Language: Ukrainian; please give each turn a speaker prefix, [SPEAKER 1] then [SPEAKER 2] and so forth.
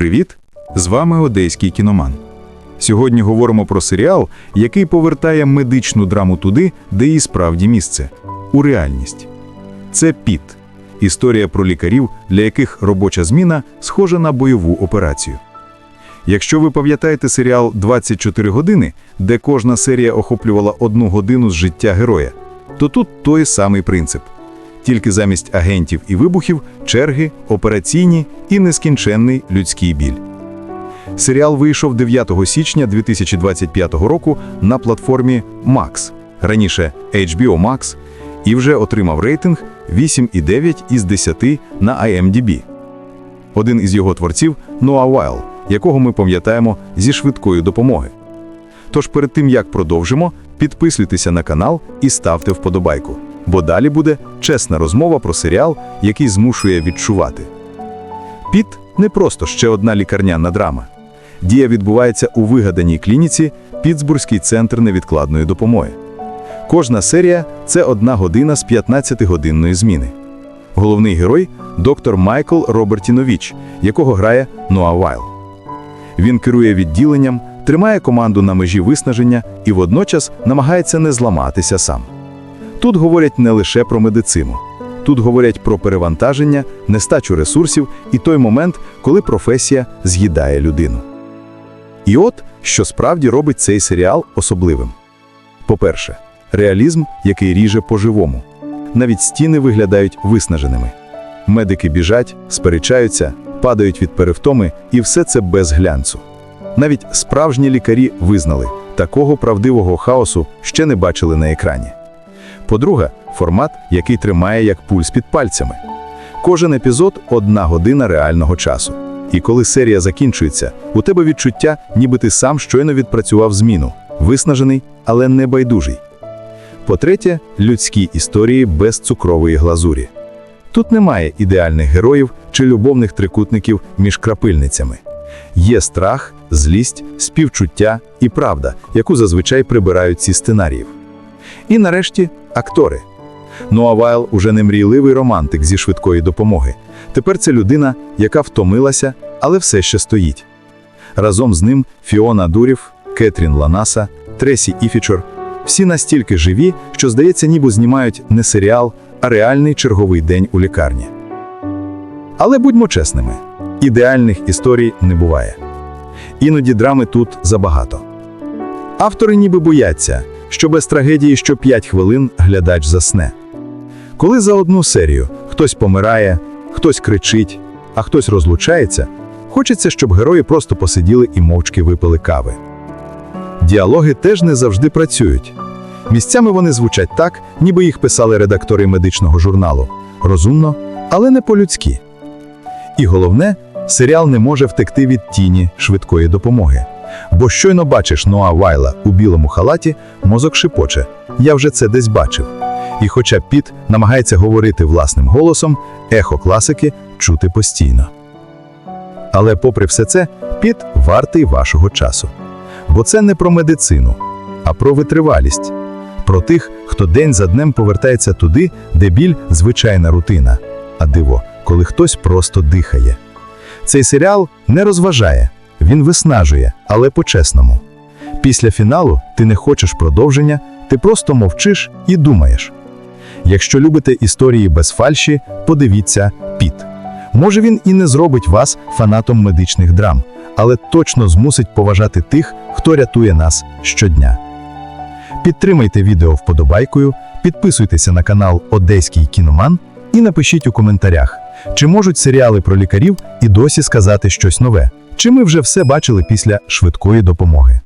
[SPEAKER 1] Привіт! З вами Одеський кіноман. Сьогодні говоримо про серіал, який повертає медичну драму туди, де їй справді місце у реальність. Це Піт історія про лікарів, для яких робоча зміна схожа на бойову операцію. Якщо ви пам'ятаєте серіал «24 години, де кожна серія охоплювала одну годину з життя героя, то тут той самий принцип. Тільки замість агентів і вибухів черги, операційні і нескінченний людський біль. Серіал вийшов 9 січня 2025 року на платформі Max, раніше HBO Max, і вже отримав рейтинг 8,9 із 10 на IMDb. Один із його творців Ноа Вайл, якого ми пам'ятаємо зі швидкої допомоги. Тож перед тим як продовжимо, підписуйтеся на канал і ставте вподобайку, бо далі буде чесна розмова про серіал, який змушує відчувати. Піт не просто ще одна лікарняна драма. Дія відбувається у вигаданій клініці Пітсбурзький центр невідкладної допомоги. Кожна серія це одна година з 15-годинної зміни. Головний герой доктор Майкл Робертінович, якого грає Ноа Вайл. Він керує відділенням, тримає команду на межі виснаження і водночас намагається не зламатися сам. Тут говорять не лише про медицину. Тут говорять про перевантаження, нестачу ресурсів і той момент, коли професія з'їдає людину. І от, що справді робить цей серіал особливим. По-перше, реалізм, який ріже по-живому. Навіть стіни виглядають виснаженими. Медики біжать, сперечаються, падають від перевтоми, і все це без глянцу. Навіть справжні лікарі визнали, такого правдивого хаосу ще не бачили на екрані. По-друге, формат, який тримає як пульс під пальцями. Кожен епізод одна година реального часу. І коли серія закінчується, у тебе відчуття, ніби ти сам щойно відпрацював зміну, виснажений, але не байдужий. По-третє, людські історії без цукрової глазурі. Тут немає ідеальних героїв чи любовних трикутників між крапильницями. Є страх, злість, співчуття і правда, яку зазвичай прибирають ці сценаріїв. І нарешті актори. Ноа Вайл уже не мрійливий романтик зі швидкої допомоги. Тепер це людина, яка втомилася, але все ще стоїть. Разом з ним Фіона Дурів, Кетрін Ланаса, Тресі Іфічор всі настільки живі, що, здається, ніби знімають не серіал, а реальний черговий день у лікарні. Але будьмо чесними, ідеальних історій не буває. Іноді драми тут забагато. Автори ніби бояться, що без трагедії що 5 хвилин глядач засне. Коли за одну серію хтось помирає, хтось кричить, а хтось розлучається, хочеться, щоб герої просто посиділи і мовчки випили кави. Діалоги теж не завжди працюють. Місцями вони звучать так, ніби їх писали редактори медичного журналу. Розумно, але не по-людськи. І головне, серіал не може втекти від тіні швидкої допомоги. Бо щойно бачиш Ноа Вайла у білому халаті, мозок шипоче. Я вже це десь бачив. І хоча Піт намагається говорити власним голосом, ехо класики чути постійно. Але попри все це, Піт вартий вашого часу. Бо це не про медицину, а про витривалість, про тих, хто день за днем повертається туди, де біль звичайна рутина, а диво, коли хтось просто дихає. Цей серіал не розважає, він виснажує, але по-чесному. Після фіналу ти не хочеш продовження, ти просто мовчиш і думаєш. Якщо любите історії без фальші, подивіться Піт. Може він і не зробить вас фанатом медичних драм, але точно змусить поважати тих, хто рятує нас щодня. Підтримайте відео вподобайкою, підписуйтеся на канал Одеський кіноман і напишіть у коментарях, чи можуть серіали про лікарів і досі сказати щось нове, чи ми вже все бачили після швидкої допомоги.